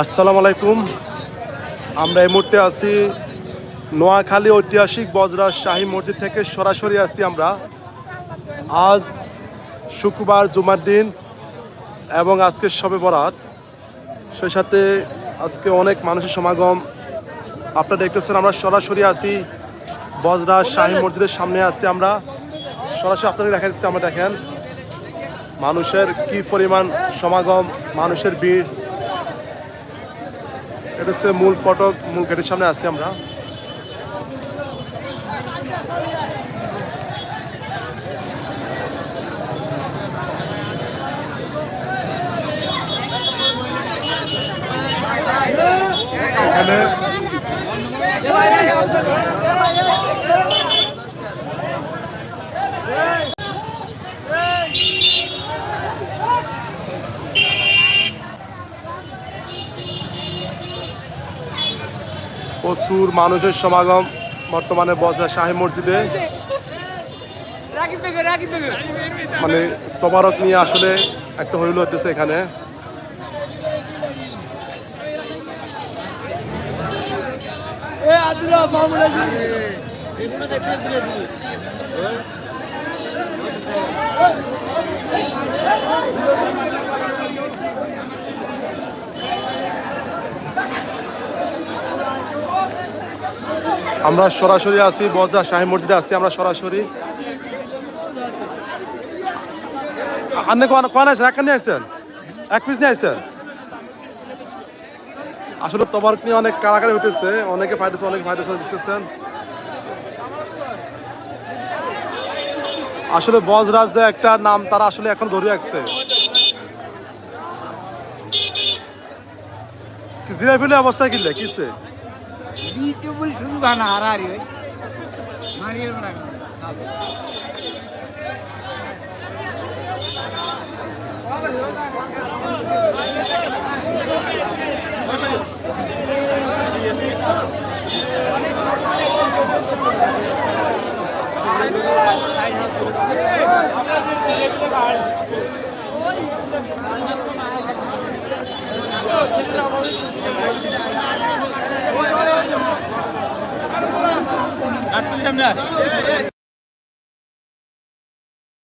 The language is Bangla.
আসসালামু আলাইকুম। আমরা এই মুহূর্তে আছি নোয়াখালী ঐতিহাসিক বজরা শাহী মসজিদ থেকে সরাসরি আছি আমরা। আজ শুক্রবার জুমার দিন এবং আজকে সবে বরাত। সেই সাথে আজকে অনেক মানুষের সমাগম। আপনারা দেখতেছেন আমরা সরাসরি আছি, বজরা শাহী মসজিদের সামনে আছি আমরা। সরাসরি আপনাদের দেখা যাচ্ছে আমরা দেখেন। মানুষের কি পরিমাণ সমাগম, মানুষের ভিড়? এটা হচ্ছে মূল ফটক, মূল গেটের সামনে আছি আমরা। এখানে প্রচুর মানুষের সমাগম বর্তমানে বজরা শাহী মসজিদে। মানে তবারক নিয়ে আসলে একটা হইল হতেছে এখানে। এ আদিরা মামুলা জি আমরা সরাসরি আছি বজরা শাহী মসজিদে আছি, আমরা সরাসরি। আপনি কোন কোন আছেন? এক নিয়ে আছেন? এক পিস নিয়ে আছেন? আসলে তবারক নিয়ে অনেক কারাকারি উঠেছে অনেকে ফাইটেছে অনেকে ফাইটেছে দেখতেছেন আসলে বজরাজ যে একটা নাম তারা আসলে এখন ধরে রাখছে। জিরা ফেলে অবস্থা কিনলে কিসে বিতে বলি শুধু ভানা হারাহারি ওই মারিয়ে না Thank you. সামনে